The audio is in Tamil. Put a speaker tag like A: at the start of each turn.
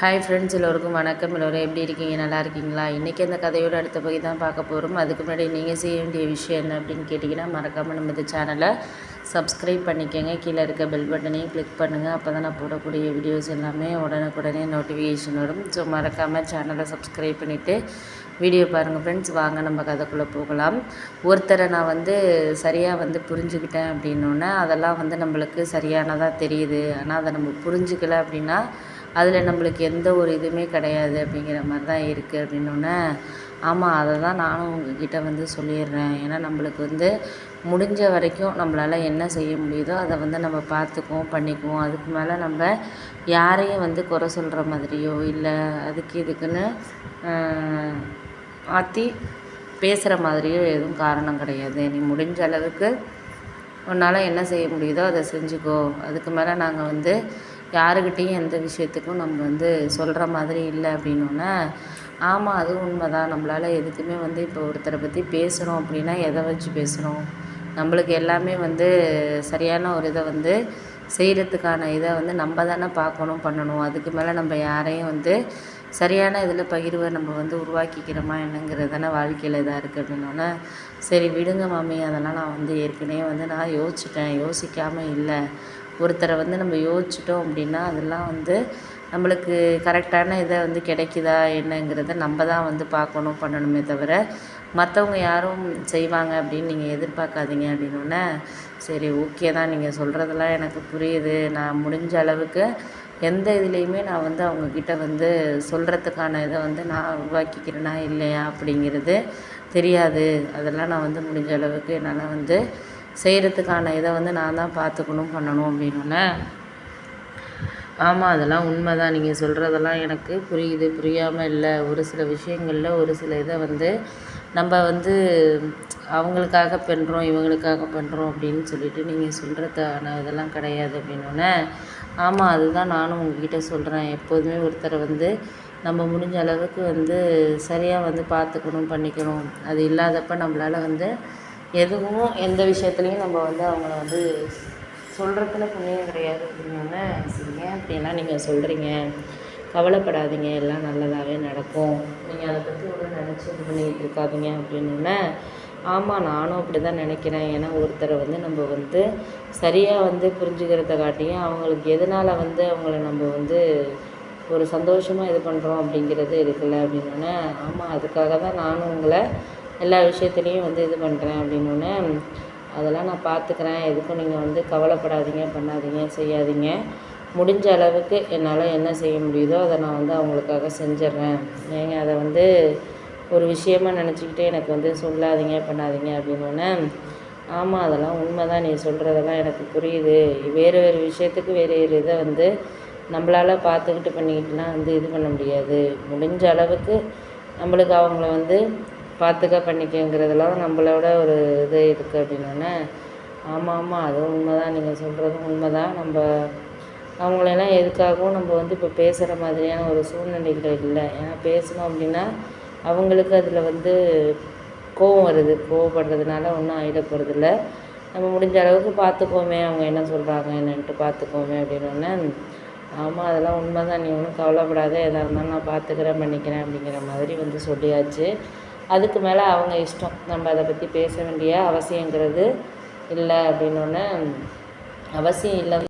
A: ஹாய் ஃப்ரெண்ட்ஸ் எல்லோருக்கும் வணக்கம் எல்லோரும் எப்படி இருக்கீங்க நல்லா இருக்கீங்களா இன்றைக்கி அந்த கதையோட அடுத்த பகுதி தான் பார்க்க போகிறோம் அதுக்கு முன்னாடி நீங்கள் செய்ய வேண்டிய விஷயம் என்ன அப்படின்னு கேட்டிங்கன்னா மறக்காமல் நம்ம இந்த சேனலை சப்ஸ்கிரைப் பண்ணிக்கோங்க கீழே இருக்க பெல் பட்டனையும் கிளிக் பண்ணுங்கள் அப்போ தான் நான் போடக்கூடிய வீடியோஸ் எல்லாமே உடனுக்குடனே நோட்டிஃபிகேஷன் வரும் ஸோ மறக்காமல் சேனலை சப்ஸ்கிரைப் பண்ணிவிட்டு வீடியோ பாருங்கள் ஃப்ரெண்ட்ஸ் வாங்க நம்ம கதைக்குள்ளே போகலாம் ஒருத்தரை நான் வந்து சரியாக வந்து புரிஞ்சுக்கிட்டேன் அப்படின்னோடனே அதெல்லாம் வந்து நம்மளுக்கு சரியானதாக தெரியுது ஆனால் அதை நம்ம புரிஞ்சுக்கல அப்படின்னா அதில் நம்மளுக்கு எந்த ஒரு இதுவுமே கிடையாது அப்படிங்கிற மாதிரி தான் இருக்குது அப்படின்னோடனே ஆமாம் அதை தான் நானும் உங்ககிட்ட வந்து சொல்லிடுறேன் ஏன்னா நம்மளுக்கு வந்து முடிஞ்ச வரைக்கும் நம்மளால் என்ன செய்ய முடியுதோ அதை வந்து நம்ம பார்த்துக்குவோம் பண்ணிக்குவோம் அதுக்கு மேலே நம்ம யாரையும் வந்து குறை சொல்கிற மாதிரியோ இல்லை அதுக்கு இதுக்குன்னு மாற்றி பேசுகிற மாதிரியோ எதுவும் காரணம் கிடையாது நீ முடிஞ்ச அளவுக்கு உன்னால் என்ன செய்ய முடியுதோ அதை செஞ்சுக்கோ அதுக்கு மேலே நாங்கள் வந்து யாருக்கிட்டேயும் எந்த விஷயத்துக்கும் நம்ம வந்து சொல்கிற மாதிரி இல்லை அப்படின்னோன்னே ஆமாம் அது உண்மை தான் நம்மளால் எதுக்குமே வந்து இப்போ ஒருத்தரை பற்றி பேசுகிறோம் அப்படின்னா எதை வச்சு பேசுகிறோம் நம்மளுக்கு எல்லாமே வந்து சரியான ஒரு இதை வந்து செய்கிறதுக்கான இதை வந்து நம்ம தானே பார்க்கணும் பண்ணணும் அதுக்கு மேலே நம்ம யாரையும் வந்து சரியான இதில் பகிர்வை நம்ம வந்து உருவாக்கிக்கிறோமா என்னங்கிறது தானே வாழ்க்கையில் இதாக இருக்குது அப்படின்னோடனே சரி விடுங்க மாமி அதெல்லாம் நான் வந்து ஏற்கனவே வந்து நான் யோசிச்சிட்டேன் யோசிக்காமல் இல்லை ஒருத்தரை வந்து நம்ம யோசிச்சிட்டோம் அப்படின்னா அதெல்லாம் வந்து நம்மளுக்கு கரெக்டான இதை வந்து கிடைக்குதா என்னங்கிறத நம்ம தான் வந்து பார்க்கணும் பண்ணணுமே தவிர மற்றவங்க யாரும் செய்வாங்க அப்படின்னு நீங்கள் எதிர்பார்க்காதீங்க அப்படின்னோடனே சரி ஓகே தான் நீங்கள் சொல்கிறதெல்லாம் எனக்கு புரியுது நான் முடிஞ்ச அளவுக்கு எந்த இதுலேயுமே நான் வந்து அவங்கக்கிட்ட வந்து சொல்கிறதுக்கான இதை வந்து நான் உருவாக்கிக்கிறேனா இல்லையா அப்படிங்கிறது தெரியாது அதெல்லாம் நான் வந்து முடிஞ்ச அளவுக்கு என்னால் வந்து செய்கிறதுக்கான இதை வந்து நான் தான் பார்த்துக்கணும் பண்ணணும் அப்படின்னோடனே
B: ஆமாம் அதெல்லாம் உண்மை தான் நீங்கள் சொல்கிறதெல்லாம் எனக்கு புரியுது புரியாமல் இல்லை ஒரு சில விஷயங்களில் ஒரு சில இதை வந்து நம்ம வந்து அவங்களுக்காக பண்ணுறோம் இவங்களுக்காக பண்ணுறோம் அப்படின்னு சொல்லிட்டு நீங்கள் சொல்கிறதான இதெல்லாம் கிடையாது அப்படின்னோடனே ஆமாம் அதுதான் நானும் உங்ககிட்ட சொல்கிறேன் எப்போதுமே ஒருத்தரை வந்து நம்ம முடிஞ்ச அளவுக்கு வந்து சரியாக வந்து பார்த்துக்கணும் பண்ணிக்கணும் அது இல்லாதப்ப நம்மளால் வந்து எதுவும் எந்த விஷயத்துலையும் நம்ம வந்து அவங்கள வந்து சொல்கிறதுல புண்ணியம் கிடையாது அப்படின்னு சரிங்க ஏன் அப்படிலாம் நீங்கள் சொல்கிறீங்க கவலைப்படாதீங்க எல்லாம் நல்லதாகவே நடக்கும் நீங்கள் அதை பற்றி ஒன்றும் நினச்சி இது பண்ணிக்கிட்டு இருக்காதீங்க அப்படின்னோடனே ஆமாம் நானும் அப்படி தான் நினைக்கிறேன் ஏன்னா ஒருத்தரை வந்து நம்ம வந்து சரியாக வந்து புரிஞ்சுக்கிறத காட்டியும் அவங்களுக்கு எதனால் வந்து அவங்கள நம்ம வந்து ஒரு சந்தோஷமாக இது பண்ணுறோம் அப்படிங்கிறது இருக்குல்ல அப்படின்னு ஆமாம் அதுக்காக தான் நானும் உங்களை எல்லா விஷயத்துலையும் வந்து இது பண்ணுறேன் ஒன்று அதெல்லாம் நான் பார்த்துக்குறேன் எதுக்கும் நீங்கள் வந்து கவலைப்படாதீங்க பண்ணாதீங்க செய்யாதீங்க முடிஞ்ச அளவுக்கு என்னால் என்ன செய்ய முடியுதோ அதை நான் வந்து அவங்களுக்காக செஞ்சிட்றேன் நீங்கள் அதை வந்து ஒரு விஷயமா நினச்சிக்கிட்டு எனக்கு வந்து சொல்லாதீங்க பண்ணாதீங்க ஒன்று ஆமாம் அதெல்லாம் உண்மை தான் நீ சொல்கிறதெல்லாம் எனக்கு புரியுது வேறு வேறு விஷயத்துக்கு வேறு வேறு இதை வந்து நம்மளால் பார்த்துக்கிட்டு பண்ணிக்கிட்டுலாம் வந்து இது பண்ண முடியாது முடிஞ்ச அளவுக்கு நம்மளுக்கு அவங்கள வந்து பார்த்துக்க பண்ணிக்கங்கிறதுலாம் நம்மளோட ஒரு இது இருக்குது அப்படின்னோடனே ஆமாம் ஆமாம் அதுவும் உண்மை தான் நீங்கள் சொல்கிறதும் உண்மை தான் நம்ம அவங்களெல்லாம் எதுக்காகவும் நம்ம வந்து இப்போ பேசுகிற மாதிரியான ஒரு சூழ்நிலைகள் இல்லை ஏன்னா பேசணும் அப்படின்னா அவங்களுக்கு அதில் வந்து கோவம் வருது கோவப்படுறதுனால ஒன்றும் ஆகிட போகிறதில்ல நம்ம முடிஞ்ச அளவுக்கு பார்த்துக்கோமே அவங்க என்ன சொல்கிறாங்க என்னென்ட்டு பார்த்துக்கோமே அப்படின்னோடனே ஆமாம் அதெல்லாம் உண்மை தான் நீ ஒன்றும் கவலைப்படாத எதாக இருந்தாலும் நான் பார்த்துக்கிறேன் பண்ணிக்கிறேன் அப்படிங்கிற மாதிரி வந்து சொல்லியாச்சு அதுக்கு மேலே அவங்க இஷ்டம் நம்ம அதை பற்றி பேச வேண்டிய அவசியங்கிறது இல்லை அப்படின்னோடனே அவசியம் இல்லை